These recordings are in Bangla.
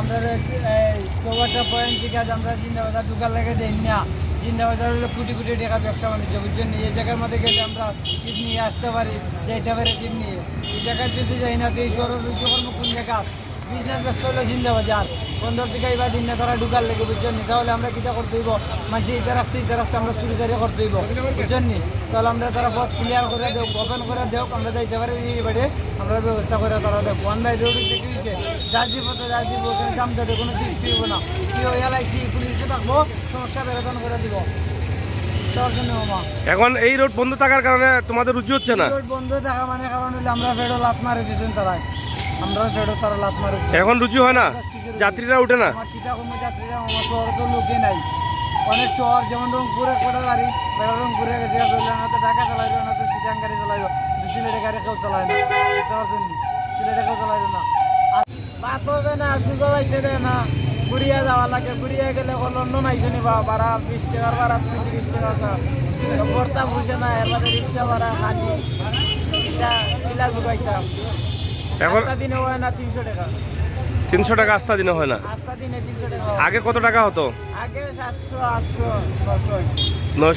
আমরা চৌবাটা পয়েন্ট থেকে আমরা জিন্দাবাজার ঢুকার লাগে দেই না। জিন্দাবাজার হলো কোটি কোটি টাকা ব্যবসা বাণিজ্য, বুঝছেন এই জায়গার মধ্যে গেলে আমরা টিপ আসতে পারি, যাইতে পারি টিপ এই জায়গায় যদি যাই না, তো এই সরল রুচিকর্ম কোন জায়গা? বিজনেস ব্যবসা হলো জিন্দাবাজার। বন্দর থেকে এবার দিন তারা ঢুকার লেগে বুঝছেন তাহলে আমরা কিটা করতে হইব? মানুষ ইতার আসছে ইতার আসছে আমরা চুরি চারি করতে হইব বুঝছেন তাহলে আমরা তারা পথ ক্লিয়ার করে দেব ওপেন করে দেব আমরা যাইতে পারি এই বাড়ি আমরা ব্যবস্থা করে তারা দেব ওয়ান বাই রোড থেকে হয়েছে যার দিব তো যার দিব ওখানে দাম দেবে কোনো দৃষ্টি হইব না। কেউ এলআইসি পুলিশে থাকব সমস্যা বেরোতন করে দিব। এখন এই রোড বন্ধ থাকার কারণে তোমাদের রুচি হচ্ছে না? রোড বন্ধ থাকা মানে কারণ হইলে আমরা ফেডো লাত মারে দিয়েছেন তারা আমরা ফেডো তারা লাত মারে। এখন রুচি হয় না? যাত্রীরা উঠে না? আমার কিতা কমে যাত্রীরা আমার শহরে তো লোকে নাই। অনেক শহর যেমন রংপুরে কোটা গাড়ি বেড়া রংপুরে গেছে তো ঢাকা চালাইলো না তো সিটাং গাড়ি চালাইলো সিলেটে গাড়ি কেউ চালায় না? সিলেটে কেউ চালাইলো না। বাত হবে না সুযোগ আইতে দেয় না। গুড়িয়া যাওয়া লাগে গুড়িয়া গেলে কোনো অন্য নাইছে নি বা ভাড়া বিশ টাকার ভাড়া তিরিশ টাকা স্যার ভর্তা বুঝে না এবারে রিক্সা ভাড়া খালি এটা কিলা জোগাইতাম এখন দিনে হয় না তিনশো টাকা। তিনশো টাকা আস্থা দিনে হয় না? দিনে টাকা আগে কত টাকা হতো? আগে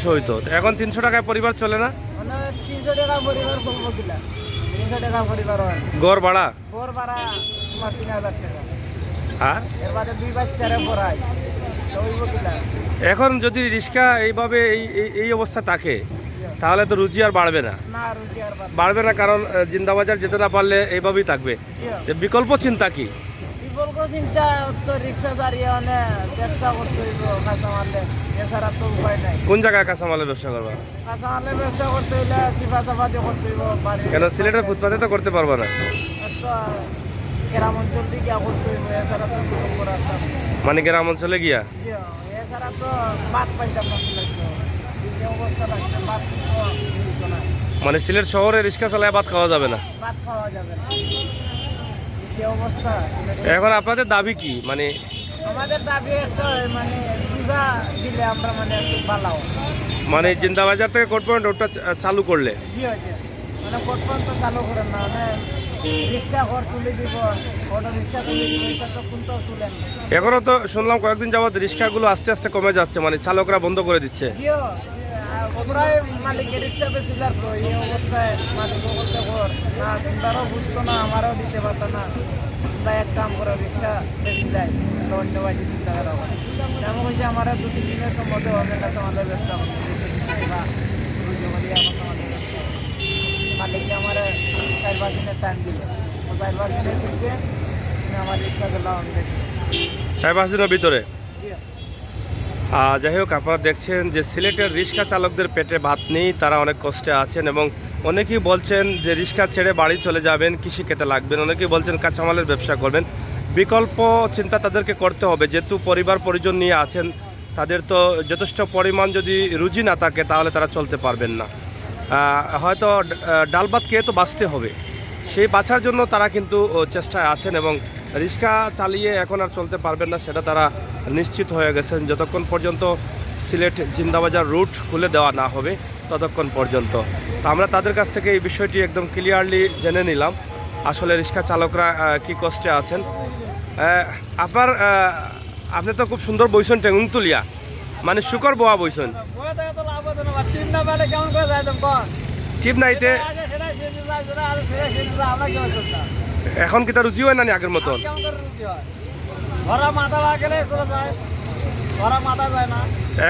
হইতো। তো এখন তিনশো টাকায় পরিবার চলে না? মানে তিনশো টাকা পরিবার চলবো কিলা? তিনশো টাকা পরিবার হয়। ভাড়া? ঘর ভাড়া তোমার তিন হাজার টাকা। আর এর বাদে দুই বাচ্চারে পড়াই এখন যদি রিক্সা এইভাবে এই এই- এই অবস্থা থাকে তাহলে তো রুচি আর বাড়বে না। বাড়বে না। কারণ জিন্দাবাজার যেতে না পারলে এইভাবেই থাকবে। যে বিকল্প চিন্তা কি? বিকল্প চিন্তা তো রিক্সা দাঁড়িয়ে মানে ব্যবসা করতে হইব এছাড়া তো উপায় নাই। কোন জায়গায় কাঁচামালের ব্যবসা করবা? ব্যবসা করতে হইলে চাপাতি করতে হইব কেন সিলেটের ফুটপাতে তো করতে পারবা না? গ্রাম অঞ্চল দিকে করতে হইব এছাড়া তো রাস্তা মানে গ্রাম অঞ্চলে গিয়া? এছাড়া তো বাদ পাইতাম না সিলেটে। যে অবস্থা লাগছে বাদ তো মিলত না। মানে সিলেট শহরে রিক্সা চালায় ভাত খাওয়া যাবে না। এখন আপনাদের দাবি কি? মানে আমাদের দাবি মানে সুবিধা দিলে আমরা মানে একটু ভালো মানে জিন্দাবাজার থেকে কোর্ট পয়েন্ট রোডটা চালু করলে। জি মানে তো চালু করেন না মানে রিক্সা ঘর তুলে দিব অটো রিক্সা তুলে দিব এটা তো কোনটাও তুলেন এখনও তো শুনলাম কয়েকদিন যাবত রিক্সাগুলো আস্তে আস্তে কমে যাচ্ছে মানে চালকরা বন্ধ করে দিচ্ছে। জিও প্রায় মালিকের রিক্সা বেশি লাগতো এই অবস্থায় মালিক বলতে কর না তোমরাও বুঝতো না আমারও দিতে পারতো না। তোমরা এক কাম করো রিক্সা বেশি যায় বাড়ি চিন্তা করো আমার দু তিন দিনের হবে না তোমাদের ব্যবসা করতে বা জমা দিয়ে আমার তোমাদের ব্যবসা মালিককে আমার চার পাঁচ দিনের টাইম দিল। চার পাঁচ দিনের দিকে আমার রিক্সা দিলাম পাঁচ দিনের ভিতরে? জি। যাই হোক, আপনারা দেখছেন যে সিলেটের রিক্সা চালকদের পেটে ভাত নেই, তারা অনেক কষ্টে আছেন এবং অনেকেই বলছেন যে রিক্সা ছেড়ে বাড়ি চলে যাবেন, কৃষি খেতে লাগবেন। অনেকেই বলছেন কাঁচামালের ব্যবসা করবেন। বিকল্প চিন্তা তাদেরকে করতে হবে, যেহেতু পরিবার পরিজন নিয়ে আছেন, তাদের তো যথেষ্ট পরিমাণ যদি রুজি না থাকে, তাহলে তারা চলতে পারবেন না। হয়তো ডাল ভাত খেয়ে তো বাঁচতে হবে। সেই বাঁচার জন্য তারা কিন্তু চেষ্টায় আছেন এবং রিক্সা চালিয়ে এখন আর চলতে পারবেন না সেটা তারা নিশ্চিত হয়ে গেছেন। যতক্ষণ পর্যন্ত সিলেট জিন্দাবাজার রুট খুলে দেওয়া না হবে ততক্ষণ পর্যন্ত। তো আমরা তাদের কাছ থেকে এই বিষয়টি একদম ক্লিয়ারলি জেনে নিলাম। আসলে রিক্সা চালকরা কি কষ্টে আছেন। আপনার আপনি তো খুব সুন্দর বইছেন টেঙ্গুং তুলিয়া মানে শুকর বোয়া বইছেন চিপ নাইতে এখন কি তার রুচি হয় না নি আগের মতন?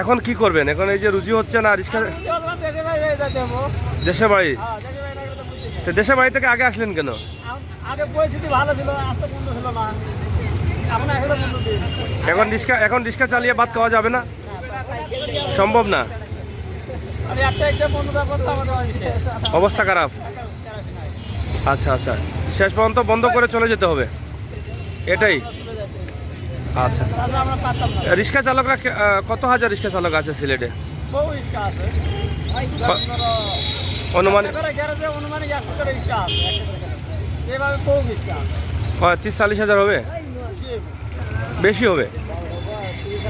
এখন কি করবেন? এখন এই যে রুচি হচ্ছে না রিক্সা দেশে বাড়ি? হ্যাঁ দেশে তো দেশে বাড়ি থেকে আগে আসলেন কেন? আগে পরিস্থিতি ভালো ছিল আস্তে বন্ধ ছিল না। এখন রিক্সা এখন রিক্সা চালিয়ে ভাত খাওয়া যাবে না? সম্ভব না? অবস্থা খারাপ। আচ্ছা আচ্ছা। শেষ পর্যন্ত বন্ধ করে চলে যেতে হবে। এটাই। আচ্ছা। রিক্সা চালকরা কত হাজার রিক্সা চালক আছে সিলেটে? কয়, তিরিশ চাল্লিশ হাজার হবে। বেশি হবে।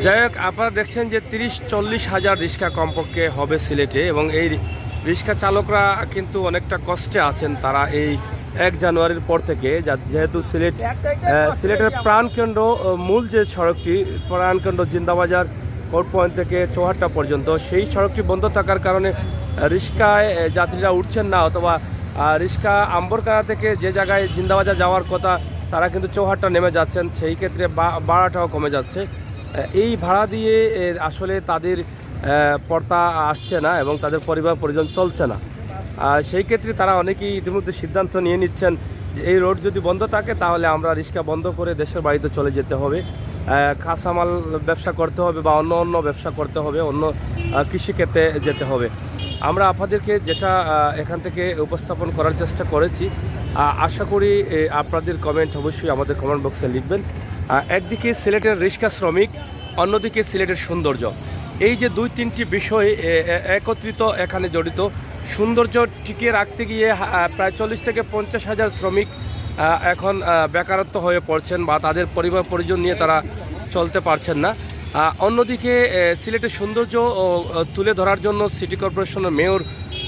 যাই হোক আপনারা দেখছেন যে তিরিশ চল্লিশ হাজার রিক্সা কমপক্ষে হবে সিলেটে এবং এই রিক্সা চালকরা কিন্তু অনেকটা কষ্টে আছেন। তারা এই এক জানুয়ারির পর থেকে যেহেতু সিলেট সিলেটের প্রাণকেন্দ্র মূল যে সড়কটি, প্রাণকেন্দ্র জিন্দাবাজার কোর্ট পয়েন্ট থেকে চৌহাট্টা পর্যন্ত, সেই সড়কটি বন্ধ থাকার কারণে রিক্সায় যাত্রীরা উঠছেন না অথবা রিক্সা আম্বরকানা থেকে যে জায়গায় জিন্দাবাজার যাওয়ার কথা, তারা কিন্তু চৌহাট্টা নেমে যাচ্ছেন। সেই ক্ষেত্রে বা- ভাড়াটাও কমে যাচ্ছে। এই ভাড়া দিয়ে আসলে তাদের পর্তা আসছে না এবং তাদের পরিবার, পরিজন চলছে না। সেই ক্ষেত্রে তারা অনেকেই ইতিমধ্যে সিদ্ধান্ত নিয়ে নিচ্ছেন যে এই রোড যদি বন্ধ থাকে, তাহলে আমরা রিক্সা বন্ধ করে দেশের বাড়িতে চলে যেতে হবে। কাঁচামাল ব্যবসা করতে হবে বা অন্য অন্য ব্যবসা করতে হবে, অন্য কৃষিক্ষেত্রে যেতে হবে। আমরা আপনাদেরকে যেটা এখান থেকে উপস্থাপন করার চেষ্টা করেছি আশা করি আপনাদের কমেন্ট অবশ্যই আমাদের কমেন্ট বক্সে লিখবেন। একদিকে সিলেটের রিক্সা শ্রমিক, অন্যদিকে সিলেটের সৌন্দর্য। এই যে দুই তিনটি বিষয় একত্রিত এখানে জড়িত, সৌন্দর্য টিকিয়ে রাখতে গিয়ে প্রায় চল্লিশ থেকে পঞ্চাশ হাজার শ্রমিক এখন বেকারত্ব হয়ে পড়ছেন বা তাদের পরিবার পরিজন নিয়ে তারা চলতে পারছেন না। অন্যদিকে সিলেটের সৌন্দর্য তুলে ধরার জন্য সিটি কর্পোরেশনের মেয়র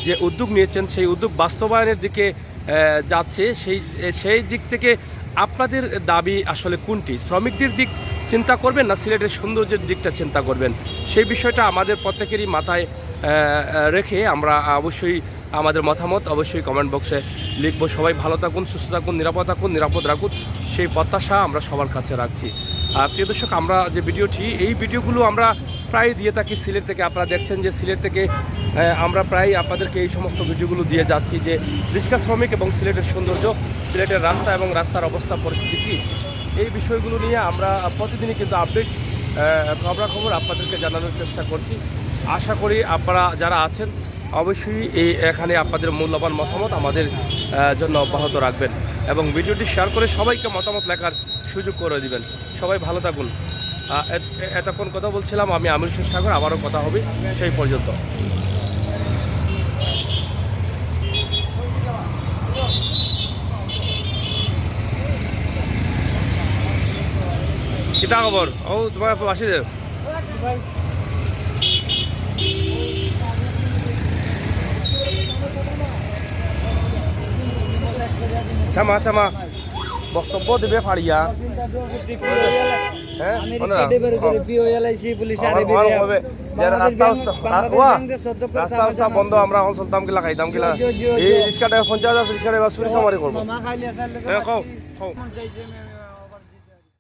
যে উদ্যোগ নিয়েছেন, সেই উদ্যোগ বাস্তবায়নের দিকে যাচ্ছে। সেই সেই দিক থেকে আপনাদের দাবি আসলে কোনটি? শ্রমিকদের দিক চিন্তা করবেন না, সিলেটের সৌন্দর্যের দিকটা চিন্তা করবেন। সেই বিষয়টা আমাদের প্রত্যেকেরই মাথায় রেখে আমরা অবশ্যই আমাদের মতামত অবশ্যই কমেন্ট বক্সে লিখব। সবাই ভালো থাকুন, সুস্থ থাকুন, নিরাপদ থাকুন, নিরাপদ রাখুন, সেই প্রত্যাশা আমরা সবার কাছে রাখছি। প্রিয় দর্শক, আমরা যে ভিডিওটি, এই ভিডিওগুলো আমরা প্রায় দিয়ে থাকি সিলেট থেকে। আপনারা দেখছেন যে সিলেট থেকে আমরা প্রায় আপনাদেরকে এই সমস্ত ভিডিওগুলো দিয়ে যাচ্ছি যে রিক্সা শ্রমিক এবং সিলেটের সৌন্দর্য, সিলেটের রাস্তা এবং রাস্তার অবস্থা, পরিস্থিতি কী এই বিষয়গুলো নিয়ে আমরা প্রতিদিনই কিন্তু আপডেট খবরাখবর আপনাদেরকে জানানোর চেষ্টা করছি। আশা করি আপনারা যারা আছেন, অবশ্যই এই এখানে আপনাদের মূল্যবান মতামত আমাদের জন্য অব্যাহত রাখবেন এবং ভিডিওটি শেয়ার করে সবাইকে মতামত লেখার সুযোগ করে দিবেন। সবাই ভালো থাকুন। এতক্ষণ কথা বলছিলাম, আমি আমির সাগর, আবারও কথা হবে সেই পর্যন্ত। কিতা খবর ও তোমার আসি দে। ছামা ছামা বক্তব্য দেবে ফাড়িয়া হ্যাঁ। আমার বন্ধ আমরা এখন চলতাম কিলা খাইতাম কিলা এই রিক্সাটা পঞ্চাশ রিক্সাটা এবার চুরি চামারি করব